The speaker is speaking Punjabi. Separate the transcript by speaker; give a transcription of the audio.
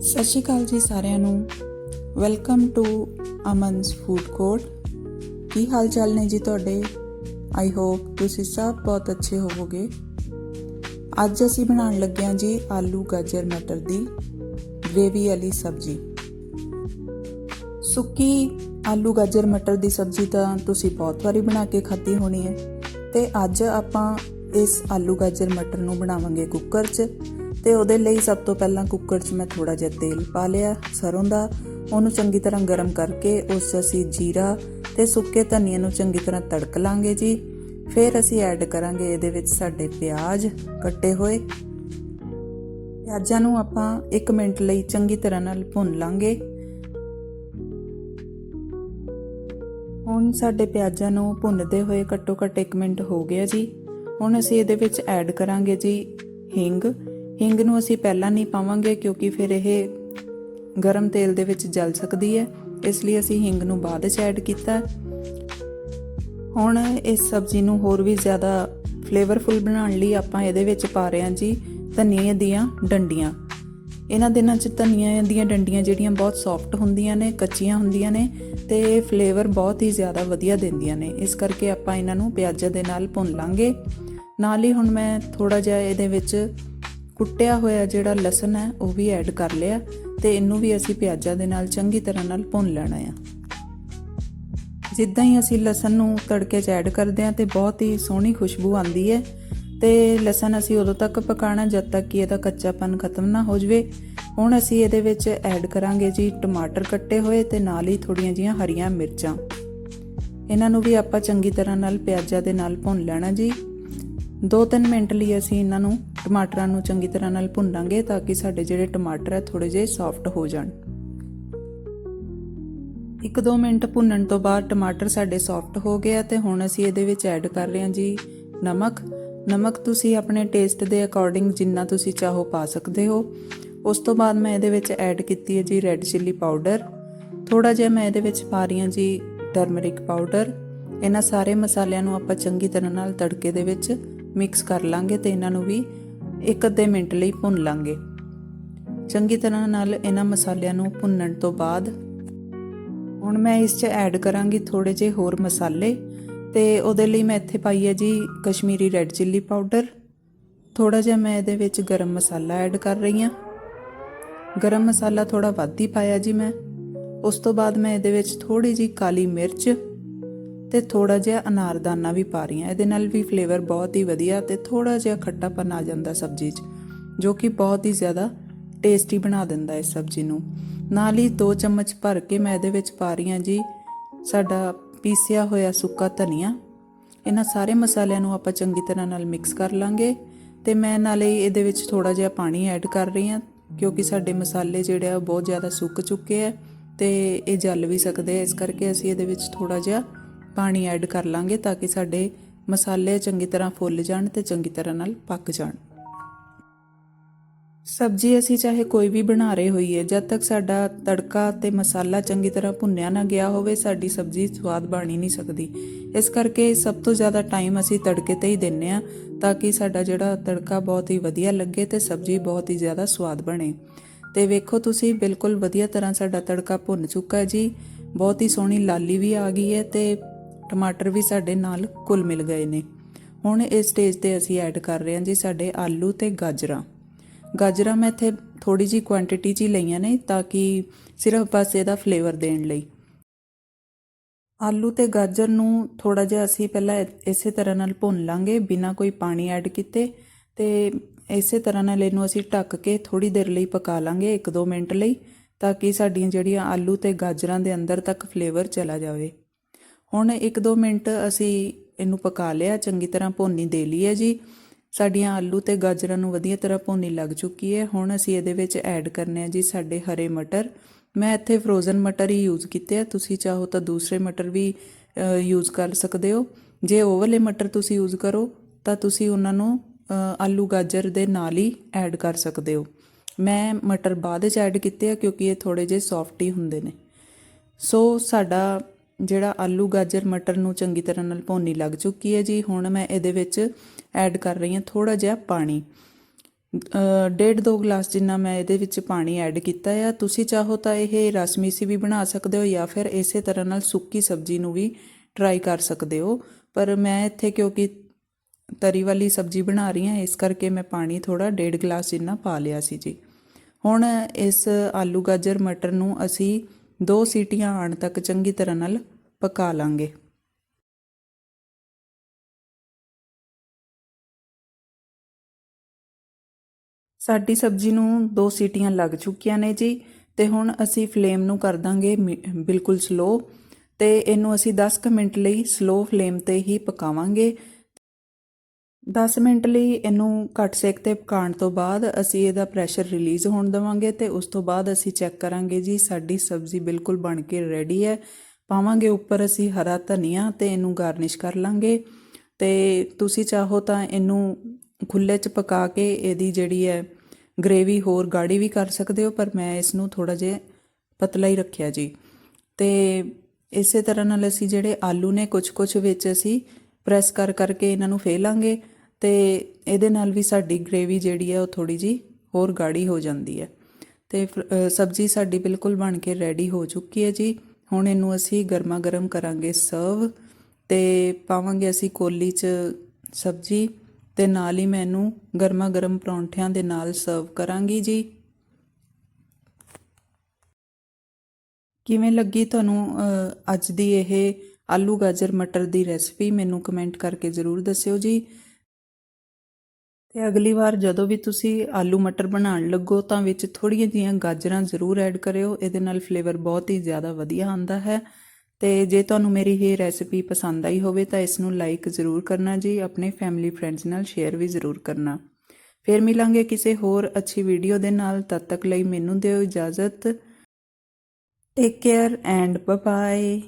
Speaker 1: ਸਤਿ ਸ਼੍ਰੀ ਅਕਾਲ ਜੀ ਸਾਰਿਆਂ ਨੂੰ। Welcome to Aman's food court ਕੀ ਹਾਲ ਚਾਲ ਨੇ ਜੀ ਤੁਹਾਡੇ? ਆਈ ਹੋਪ ਤੁਸੀਂ ਸਭ ਬਹੁਤ ਅੱਛੇ ਹੋਵੋਗੇ। ਅੱਜ ਅਸੀਂ ਬਣਾਉਣ ਲੱਗੇ ਹਾਂ ਜੀ ਆਲੂ ਗਾਜਰ ਮਟਰ ਦੀ ਗ੍ਰੇਵੀ ਵਾਲੀ ਸਬਜ਼ੀ। ਸੁੱਕੀ ਆਲੂ ਗਾਜਰ ਮਟਰ ਦੀ ਸਬਜ਼ੀ ਤਾਂ ਤੁਸੀਂ ਬਹੁਤ ਵਾਰੀ ਬਣਾ ਕੇ ਖਾਧੀ ਹੋਣੀ ਹੈ। ਤੇ ਅੱਜ ਆਪਾਂ ਇਸ ਆਲੂ ਗਾਜਰ ਮਟਰ ਨੂੰ ਬਣਾਵਾਂਗੇ ਕੁੱਕਰ 'ਚ। ਤੇ ਉਹਦੇ ਲਈ ਸਭ ਤੋਂ ਪਹਿਲਾਂ ਕੁੱਕਰ 'ਚ ਮੈਂ ਥੋੜਾ ਜਿਹਾ ਤੇਲ ਪਾ ਲਿਆ ਸਰੋਂ ਦਾ। ਉਹਨੂੰ ਚੰਗੀ ਤਰ੍ਹਾਂ ਗਰਮ ਕਰਕੇ ਉਸ 'ਚ ਅਸੀਂ ਜੀਰਾ ਤੇ ਸੁੱਕੇ ਧਨੀਏ ਨੂੰ ਚੰਗੀ ਤਰ੍ਹਾਂ ਤੜਕ ਲਾਂਗੇ ਜੀ। ਫਿਰ ਅਸੀਂ ਐਡ ਕਰਾਂਗੇ ਇਹਦੇ ਵਿੱਚ ਸਾਡੇ ਪਿਆਜ਼ ਕੱਟੇ ਹੋਏ। ਪਿਆਜ਼ਾਂ ਨੂੰ ਆਪਾਂ 1 ਮਿੰਟ ਲਈ ਚੰਗੀ ਤਰ੍ਹਾਂ ਨਾਲ ਭੁੰਨ ਲਾਂਗੇ। ਹੁਣ ਸਾਡੇ ਪਿਆਜ਼ਾਂ ਨੂੰ ਭੁੰਨਦੇ ਹੋਏ ਘੱਟੋ ਘੱਟ 1 ਮਿੰਟ ਹੋ ਗਿਆ ਜੀ। ਹੁਣ ਅਸੀਂ ਇਹਦੇ ਵਿੱਚ ਐਡ ਕਰਾਂਗੇ ਜੀ ਹਿੰਗ। ਹਿੰਗ ਨੂੰ ਅਸੀਂ ਪਹਿਲਾਂ ਨਹੀਂ ਪਾਵਾਂਗੇ ਕਿਉਂਕਿ ਫਿਰ ਇਹ ਗਰਮ ਤੇਲ ਦੇ ਵਿੱਚ ਜਲ ਸਕਦੀ ਹੈ। ਇਸ ਲਈ ਅਸੀਂ ਹਿੰਗ ਨੂੰ ਬਾਅਦ ਵਿੱਚ ਐਡ ਕੀਤਾ। ਹੁਣ ਇਸ ਸਬਜ਼ੀ ਨੂੰ ਹੋਰ ਵੀ ਜ਼ਿਆਦਾ ਫਲੇਵਰਫੁਲ ਬਣਾਉਣ ਲਈ ਆਪਾਂ ਇਹਦੇ ਵਿੱਚ ਪਾ ਰਹੇ ਹਾਂ ਜੀ ਧਨੀਏ ਦੀਆਂ ਡੰਡੀਆਂ। ਇਹਨਾਂ ਦਿਨਾਂ 'ਚ ਧਨੀਆਂ ਦੀਆਂ ਡੰਡੀਆਂ ਜਿਹੜੀਆਂ ਬਹੁਤ ਸੌਫਟ ਹੁੰਦੀਆਂ ਨੇ, ਕੱਚੀਆਂ ਹੁੰਦੀਆਂ ਨੇ ਤੇ ਫਲੇਵਰ ਬਹੁਤ ਹੀ ਜ਼ਿਆਦਾ ਵਧੀਆ ਦਿੰਦੀਆਂ ਨੇ। ਇਸ ਕਰਕੇ ਆਪਾਂ ਇਹਨਾਂ ਨੂੰ ਪਿਆਜ਼ਾਂ ਦੇ ਨਾਲ ਭੁੰਨ ਲਾਂਗੇ। ਨਾਲ ਹੀ ਹੁਣ ਮੈਂ ਥੋੜਾ ਜਿਹਾ ਇਹਦੇ ਵਿੱਚ ਕੁੱਟਿਆ ਹੋਇਆ ਜਿਹੜਾ ਲਸਣ ਹੈ, ਉਹ ਵੀ ਐਡ ਕਰ ਲਿਆ ਤੇ ਇਹਨੂੰ ਵੀ ਅਸੀਂ ਪਿਆਜ਼ਾਂ ਦੇ ਨਾਲ ਚੰਗੀ ਤਰ੍ਹਾਂ ਨਾਲ ਭੁੰਨ ਲੈਣਾ ਆ। ਜਿੱਦਾਂ ਹੀ ਅਸੀਂ ਲਸਣ ਨੂੰ ਤੜਕੇ 'ਚ ਐਡ ਕਰਦੇ ਹਾਂ ਤੇ ਬਹੁਤ ਹੀ ਸੋਹਣੀ ਖੁਸ਼ਬੂ ਆਉਂਦੀ ਹੈ ਤੇ ਲਸਣ ਅਸੀਂ ਉਦੋਂ ਤੱਕ ਪਕਾਣਾ ਜਦ ਤੱਕ ਕਿ ਇਹਦਾ ਕੱਚਾਪਨ ਖਤਮ ਨਾ ਹੋ ਜਵੇ। ਹੁਣ ਅਸੀਂ ਇਹਦੇ ਵਿੱਚ ਐਡ ਕਰਾਂਗੇ ਜੀ ਟਮਾਟਰ ਕੱਟੇ ਹੋਏ ਤੇ ਨਾਲ ਹੀ ਥੋੜੀਆਂ ਜੀਆਂ ਹਰੀਆਂ ਮਿਰਚਾਂ। ਇਹਨਾਂ ਨੂੰ ਵੀ ਆਪਾਂ ਚੰਗੀ ਤਰ੍ਹਾਂ ਨਾਲ ਪਿਆਜ਼ਾਂ ਦੇ ਨਾਲ ਭੁੰਨ ਲੈਣਾ ਜੀ। 2-3 ਮਿੰਟ ਲਈ ਅਸੀਂ ਇਹਨਾਂ ਨੂੰ ਟਮਾਟਰਾਂ ਨੂੰ ਚੰਗੀ ਤਰ੍ਹਾਂ ਨਾਲ ਭੁੰਨਾਂਗੇ ਤਾਂ ਕਿ ਸਾਡੇ ਜਿਹੜੇ ਟਮਾਟਰ ਹੈ ਥੋੜੇ ਜਿਹੇ ਸੌਫਟ ਹੋ ਜਾਣ। 1-2 ਮਿੰਟ ਭੁੰਨਣ ਤੋਂ ਬਾਅਦ ਟਮਾਟਰ ਸਾਡੇ ਸੌਫਟ ਹੋ ਗਿਆ ਤੇ ਹੁਣ ਅਸੀਂ ਇਹਦੇ ਵਿੱਚ ਐਡ ਕਰ ਰਹੇ ਹਾਂ ਜੀ ਨਮਕ। ਨਮਕ ਤੁਸੀਂ ਆਪਣੇ ਟੇਸਟ ਦੇ ਅਕੋਰਡਿੰਗ ਜਿੰਨਾ ਤੁਸੀਂ ਚਾਹੋ ਪਾ ਸਕਦੇ ਹੋ। ਉਸ ਤੋਂ ਬਾਅਦ ਮੈਂ ਇਹਦੇ ਵਿੱਚ ਐਡ ਕੀਤੀ ਹੈ ਜੀ ਰੈੱਡ ਚਿੱਲੀ ਪਾਊਡਰ ਥੋੜਾ ਜਿਹਾ ਮੈਂ ਇਹਦੇ ਵਿੱਚ ਪਾ ਰਹੀ ਹਾਂ ਜੀ ਟਰਮਰਿਕ ਪਾਊਡਰ ਇਹਨਾਂ ਸਾਰੇ ਮਸਾਲਿਆਂ ਨੂੰ ਆਪਾਂ ਚੰਗੀ ਤਰ੍ਹਾਂ ਨਾਲ ਤੜਕੇ ਦੇ ਵਿੱਚ ਮਿਕਸ ਕਰ ਲਾਂਗੇ ਤੇ ਇਹਨਾਂ ਨੂੰ ਵੀ ਇੱਕ ਅੱਧੇ ਮਿੰਟ ਲਈ ਭੁੰਨ ਲਾਂਗੇ। ਚੰਗੀ ਤਰ੍ਹਾਂ ਨਾਲ ਇਹਨਾਂ ਮਸਾਲਿਆਂ ਨੂੰ ਭੁੰਨਣ ਤੋਂ ਬਾਅਦ ਹੁਣ ਮੈਂ ਇਸ 'ਚ ਐਡ ਕਰਾਂਗੀ ਥੋੜੇ ਜਿਹੇ ਹੋਰ ਮਸਾਲੇ ਤੇ ਉਹਦੇ ਲਈ ਮੈਂ ਇੱਥੇ ਪਾਈ ਹੈ ਜੀ ਕਸ਼ਮੀਰੀ ਰੈੱਡ ਚਿੱਲੀ ਪਾਊਡਰ। ਥੋੜਾ ਜਿਹਾ ਮੈਂ ਇਹਦੇ ਵਿੱਚ ਗਰਮ ਮਸਾਲਾ ਐਡ ਕਰ ਰਹੀ ਹਾਂ। ਗਰਮ ਮਸਾਲਾ ਥੋੜਾ ਵੱਧ ਹੀ ਪਾਇਆ ਜੀ ਮੈਂ। ਉਸ ਤੋਂ ਬਾਅਦ ਮੈਂ ਇਹਦੇ ਵਿੱਚ ਥੋੜੀ ਜੀ ਕਾਲੀ ਮਿਰਚ ਤੇ ਥੋੜਾ ਜਿਹਾ ਅਨਾਰਦਾਨਾ ਵੀ ਪਾ ਰਹੀ ਹਾਂ। ਇਹਦੇ ਨਾਲ ਵੀ ਫਲੇਵਰ ਬਹੁਤ ਹੀ ਵਧੀਆ ਤੇ ਥੋੜਾ ਜਿਹਾ ਖੱਟਾਪਨ ਆ ਜਾਂਦਾ ਸਬਜ਼ੀ 'ਚ, ਜੋ ਕਿ ਬਹੁਤ ਹੀ ਜ਼ਿਆਦਾ ਟੇਸਟੀ ਬਣਾ ਦਿੰਦਾ ਇਸ ਸਬਜ਼ੀ ਨੂੰ। ਨਾਲ ਹੀ 2 ਚਮਚ ਭਰ ਕੇ ਮੈਂ ਇਹਦੇ ਵਿੱਚ ਪਾ ਰਹੀ ਹਾਂ ਜੀ ਸਾਡਾ ਪੀਸਿਆ ਹੋਇਆ ਸੁੱਕਾ ਧਨੀਆ। ਇਹਨਾਂ ਸਾਰੇ ਮਸਾਲਿਆਂ ਨੂੰ ਆਪਾਂ ਚੰਗੀ ਤਰ੍ਹਾਂ ਨਾਲ ਮਿਕਸ ਕਰ ਲਾਂਗੇ ਤੇ ਮੈਂ ਨਾਲੇ ਇਹਦੇ ਵਿੱਚ ਥੋੜਾ ਜਿਹਾ ਪਾਣੀ ਐਡ ਕਰ ਰਹੀ ਹਾਂ, ਕਿਉਂਕਿ ਸਾਡੇ ਮਸਾਲੇ ਜਿਹੜੇ ਆ ਉਹ ਬਹੁਤ ਜ਼ਿਆਦਾ ਸੁੱਕ ਚੁੱਕੇ ਆ ਤੇ ਇਹ ਜਲ ਵੀ ਸਕਦੇ ਆ, ਇਸ ਕਰਕੇ ਅਸੀਂ ਇਹਦੇ ਵਿੱਚ ਥੋੜਾ ਜਿਹਾ ਪਾਣੀ ਐਡ ਕਰ ਲਾਂਗੇ ਤਾਂ ਕਿ ਸਾਡੇ ਮਸਾਲੇ ਚੰਗੀ ਤਰ੍ਹਾਂ ਫੁੱਲ ਜਾਣ ਤੇ ਚੰਗੀ ਤਰ੍ਹਾਂ ਨਾਲ ਪੱਕ ਜਾਣ। ਸਬਜ਼ੀ ਅਸੀਂ ਚਾਹੇ ਕੋਈ ਵੀ ਬਣਾ ਰਹੇ ਹੋਈਏ, ਜਦ ਤੱਕ ਸਾਡਾ ਤੜਕਾ ਤੇ ਮਸਾਲਾ ਚੰਗੀ ਤਰ੍ਹਾਂ ਭੁੰਨਿਆ ਨਾ ਗਿਆ ਹੋਵੇ, ਸਾਡੀ ਸਬਜ਼ੀ ਸਵਾਦ ਬਣ ਹੀ ਨਹੀਂ ਸਕਦੀ। ਇਸ ਕਰਕੇ ਸਭ ਤੋਂ ਜ਼ਿਆਦਾ ਟਾਈਮ ਅਸੀਂ ਤੜਕੇ ਤੇ ਹੀ ਦਿੰਨੇ ਆ, ਤਾਂ ਕਿ ਸਾਡਾ ਜਿਹੜਾ ਤੜਕਾ ਬਹੁਤ ਹੀ ਵਧੀਆ ਲੱਗੇ ਤੇ ਸਬਜ਼ੀ ਬਹੁਤ ਹੀ ਜ਼ਿਆਦਾ ਸਵਾਦ ਬਣੇ। ਤੇ ਵੇਖੋ ਤੁਸੀਂ, ਬਿਲਕੁਲ ਵਧੀਆ ਤਰ੍ਹਾਂ ਸਾਡਾ ਤੜਕਾ ਭੁੰਨ ਚੁੱਕਾ ਜੀ। ਬਹੁਤ ਹੀ ਸੋਹਣੀ ਲਾਲੀ ਵੀ ਆ ਗਈ ਹੈ ਤੇ ਟਮਾਟਰ ਵੀ ਸਾਡੇ ਨਾਲ ਕੁੱਲ ਮਿਲ ਗਏ ਨੇ। ਹੁਣ ਇਸ ਸਟੇਜ ਤੇ ਅਸੀਂ ਐਡ ਕਰ ਰਹੇ ਹਾਂ ਜੀ ਸਾਡੇ ਆਲੂ ਤੇ ਗਾਜਰਾਂ। ਗਾਜਰਾਂ ਮੈਂ ਇੱਥੇ ਥੋੜੀ ਜੀ ਕੁਆਂਟੀਟੀ 'ਚ ਹੀ ਲਈਆਂ ਨੇ ਤਾਂ ਕਿ ਸਿਰਫ ਬਸ ਇਹਦਾ ਫਲੇਵਰ ਦੇਣ ਲਈ। ਆਲੂ ਤੇ ਗਾਜਰ ਨੂੰ ਥੋੜਾ ਜਿਹਾ ਅਸੀਂ ਪਹਿਲਾਂ ਇਸੇ ਤਰ੍ਹਾਂ ਨਾਲ ਭੁੰਨ ਲਾਂਗੇ ਬਿਨਾਂ ਕੋਈ ਪਾਣੀ ਐਡ ਕੀਤੇ ਤੇ ਇਸੇ ਤਰ੍ਹਾਂ ਨਾਲ ਇਹਨੂੰ ਅਸੀਂ ਢੱਕ ਕੇ ਥੋੜੀ ਦੇਰ ਲਈ ਪਕਾ ਲਾਂਗੇ 1-2 ਮਿੰਟ ਲਈ ਤਾਂ ਕਿ ਸਾਡੀਆਂ ਜਿਹੜੀਆਂ ਆਲੂ ਤੇ ਗਾਜਰਾਂ ਦੇ ਅੰਦਰ ਤੱਕ ਫਲੇਵਰ ਚਲਾ ਜਾਵੇ। ਹੁਣ 1-2 ਮਿੰਟ ਅਸੀਂ ਇਹਨੂੰ ਪਕਾ ਲਿਆ, ਚੰਗੀ ਤਰ੍ਹਾਂ ਭੁੰਨੀ ਦੇ ਲਈ ਹੈ ਜੀ। ਸਾਡੀਆਂ ਆਲੂ ਤੇ ਗਾਜਰਾਂ ਨੂੰ ਵਧੀਆ ਤਰ੍ਹਾਂ ਭੁੰਨੀ ਲੱਗ ਚੁੱਕੀ ਹੈ। ਹੁਣ ਅਸੀਂ ਇਹਦੇ ਵਿੱਚ ਐਡ ਕਰਨੇ ਆ ਜੀ ਸਾਡੇ ਹਰੇ ਮਟਰ। ਮੈਂ ਇੱਥੇ ਫਰੋਜ਼ਨ ਮਟਰ ਹੀ ਯੂਜ਼ ਕੀਤੇ ਆ। ਤੁਸੀਂ ਚਾਹੋ ਤਾਂ ਦੂਸਰੇ ਮਟਰ ਵੀ ਯੂਜ਼ ਕਰ ਸਕਦੇ ਹੋ। ਜੇ ਉਹ ਵਾਲੇ ਮਟਰ ਤੁਸੀਂ ਯੂਜ਼ ਕਰੋ, ਤਾਂ ਤੁਸੀਂ ਉਹਨਾਂ ਨੂੰ ਆਲੂ ਗਾਜਰ ਦੇ ਨਾਲ ਹੀ ਐਡ ਕਰ ਸਕਦੇ ਹੋ। ਮੈਂ ਮਟਰ ਬਾਅਦ ਵਿੱਚ ਐਡ ਕੀਤੇ ਆ ਕਿਉਂਕਿ ਇਹ ਥੋੜੇ ਜਿਹੇ ਸੌਫਟ ਹੀ ਹੁੰਦੇ ਨੇ। ਸੋ ਸਾਡਾ ਜਿਹੜਾ ਆਲੂ, ਗਾਜਰ, ਮਟਰ ਨੂੰ ਚੰਗੀ ਤਰ੍ਹਾਂ ਨਾਲ ਭੁੰਨੀ ਲੱਗ ਚੁੱਕੀ ਹੈ ਜੀ। ਹੁਣ ਮੈਂ ਇਹਦੇ ਵਿੱਚ ਐਡ ਕਰ ਰਹੀ ਹਾਂ ਥੋੜਾ ਜਿਹਾ ਪਾਣੀ। ਡੇਢ ਦੋ ਗਲਾਸ ਜਿੰਨਾ ਮੈਂ ਇਹਦੇ ਵਿੱਚ ਪਾਣੀ ਐਡ ਕੀਤਾ ਆ। ਤੁਸੀਂ ਚਾਹੋ ਤਾਂ ਇਹ ਰਸਮੀਸੀ ਵੀ ਬਣਾ ਸਕਦੇ ਹੋ ਜਾਂ ਫਿਰ ਇਸੇ ਤਰ੍ਹਾਂ ਨਾਲ ਸੁੱਕੀ ਸਬਜ਼ੀ ਨੂੰ ਵੀ ਟਰਾਈ ਕਰ ਸਕਦੇ ਹੋ। ਪਰ ਮੈਂ ਇੱਥੇ ਕਿਉਂਕਿ ਤਰੀ ਵਾਲੀ ਸਬਜ਼ੀ ਬਣਾ ਰਹੀ ਹਾਂ, ਇਸ ਕਰਕੇ ਮੈਂ ਪਾਣੀ ਥੋੜਾ ਡੇਢ ਗਲਾਸ ਜਿੰਨਾ ਪਾ ਲਿਆ ਸੀ ਜੀ। ਹੁਣ ਇਸ ਆਲੂ, ਗਾਜਰ, ਮਟਰ ਨੂੰ ਅਸੀਂ ਦੋ ਸੀਟੀਆਂ ਆਣ ਤੱਕ ਚੰਗੀ ਤਰ੍ਹਾਂ ਨਾਲ ਪਕਾ ਲਾਂਗੇ। ਸਾਡੀ ਸਬਜ਼ੀ ਨੂੰ ਦੋ ਸੀਟੀਆਂ ਲੱਗ ਚੁੱਕੀਆਂ ਨੇ ਜੀ, ਤੇ ਹੁਣ ਅਸੀਂ ਫਲੇਮ ਨੂੰ ਕਰ ਦਾਂਗੇ ਬਿਲਕੁਲ ਸਲੋ ਤੇ ਇਹਨੂੰ ਅਸੀਂ 10 ਕੁ ਮਿੰਟ ਲਈ ਸਲੋ ਫਲੇਮ ਤੇ ਹੀ ਪਕਾਵਾਂਗੇ। 10 ਮਿੰਟ ਲਈ ਇਹਨੂੰ ਘੱਟ ਸੇਕ ਤੇ ਪਕਾਉਣ ਤੋਂ ਬਾਅਦ ਅਸੀਂ ਇਹਦਾ ਪ੍ਰੈਸ਼ਰ ਰਿਲੀਜ਼ ਹੋਣ ਦੇਵਾਂਗੇ, ਤੇ ਉਸ ਤੋਂ ਬਾਅਦ ਅਸੀਂ ਚੈੱਕ ਕਰਾਂਗੇ ਜੀ, ਸਾਡੀ ਸਬਜ਼ੀ ਬਿਲਕੁਲ ਬਣ ਕੇ ਰੈਡੀ ਹੈ। ਪਾਵਾਂਗੇ ਉੱਪਰ ਅਸੀਂ ਹਰਾ ਧਨੀਆ ਤੇ ਇਹਨੂੰ ਗਾਰਨਿਸ਼ ਕਰ ਲਾਂਗੇ। ਤੇ ਤੁਸੀਂ ਚਾਹੋ ਤਾਂ ਇਹਨੂੰ ਖੁੱਲੇ 'ਚ ਪਕਾ ਕੇ ਇਹਦੀ ਜਿਹੜੀ ਹੈ ਗ੍ਰੇਵੀ ਹੋਰ ਗਾੜੀ ਵੀ ਕਰ ਸਕਦੇ ਹੋ, ਪਰ ਮੈਂ ਇਸ ਨੂੰ ਥੋੜਾ ਜਿਹਾ ਪਤਲਾ ਹੀ ਰੱਖਿਆ ਜੀ। ਤੇ ਇਸੇ ਤਰ੍ਹਾਂ ਨਾਲ ਅਸੀਂ ਜਿਹੜੇ ਆਲੂ ਨੇ ਕੁਝ ਕੁਝ ਵਿੱਚ ਅਸੀਂ ਪ੍ਰੈਸ ਕਰ ਕਰਕੇ ਇਹਨਾਂ ਨੂੰ ਫੇਲਾਂਗੇ ਤੇ ਇਹਦੇ ਨਾਲ ਵੀ ਸਾਡੀ ਗ੍ਰੇਵੀ ਜਿਹੜੀ ਹੈ ਉਹ ਥੋੜੀ ਜੀ ਹੋਰ ਗਾੜੀ ਹੋ ਜਾਂਦੀ ਹੈ। ਤੇ ਫ- ਸਬਜ਼ੀ ਸਾਡੀ ਬਿਲਕੁਲ ਬਣ ਕੇ ਰੈਡੀ ਹੋ ਚੁੱਕੀ ਹੈ ਜੀ। ਹੁਣ ਇਹਨੂੰ ਅਸੀਂ ਗਰਮਾ ਗਰਮ ਕਰਾਂਗੇ ਸਰਵ ਤੇ ਪਾਵਾਂਗੇ ਅਸੀਂ ਕੋਲੀ 'ਚ ਸਬਜ਼ੀ ਤੇ ਨਾਲ ਹੀ ਮੈਨੂੰ ਗਰਮਾ ਗਰਮ ਪਰੌਂਠਿਆਂ ਦੇ ਨਾਲ ਸਰਵ ਕਰਾਂਗੀ ਜੀ। ਕਿਵੇਂ ਲੱਗੀ ਤੁਹਾਨੂੰ ਅੱਜ ਦੀ ਇਹ ਆਲੂ ਗਾਜਰ ਮਟਰ ਦੀ ਰੈਸਪੀ ਮੈਨੂੰ ਕਮੈਂਟ ਕਰਕੇ ਜ਼ਰੂਰ ਦੱਸਿਓ ਜੀ। ਤੇ ਅਗਲੀ ਵਾਰ ਜਦੋਂ ਵੀ ਤੁਸੀਂ ਆਲੂ ਮਟਰ ਬਣਾਉਣ ਲੱਗੋ ਤਾਂ ਵਿੱਚ ਥੋੜ੍ਹੀਆਂ ਜਿਹੀਆਂ ਗਾਜਰਾਂ ਜ਼ਰੂਰ ਐਡ ਕਰਿਓ, ਇਹਦੇ ਨਾਲ ਫਲੇਵਰ ਬਹੁਤ ਹੀ ਜ਼ਿਆਦਾ ਵਧੀਆ ਆਉਂਦਾ ਹੈ। ਤੇ ਜੇ ਤੁਹਾਨੂੰ ਮੇਰੀ ਇਹ ਰੈਸਪੀ ਪਸੰਦ ਆਈ ਹੋਵੇ ਤਾਂ ਇਸ ਨੂੰ ਲਾਈਕ ਜ਼ਰੂਰ ਕਰਨਾ ਜੀ, ਆਪਣੇ ਫੈਮਿਲੀ ਫਰੈਂਡਸ ਨਾਲ ਸ਼ੇਅਰ ਵੀ ਜ਼ਰੂਰ ਕਰਨਾ। ਫਿਰ ਮਿਲਾਂਗੇ ਕਿਸੇ ਹੋਰ ਅੱਛੀ ਵੀਡੀਓ ਦੇ ਨਾਲ, ਤਦ ਤੱਕ ਲਈ ਮੈਨੂੰ ਦਿਓ ਇਜਾਜ਼ਤ। Take care and bye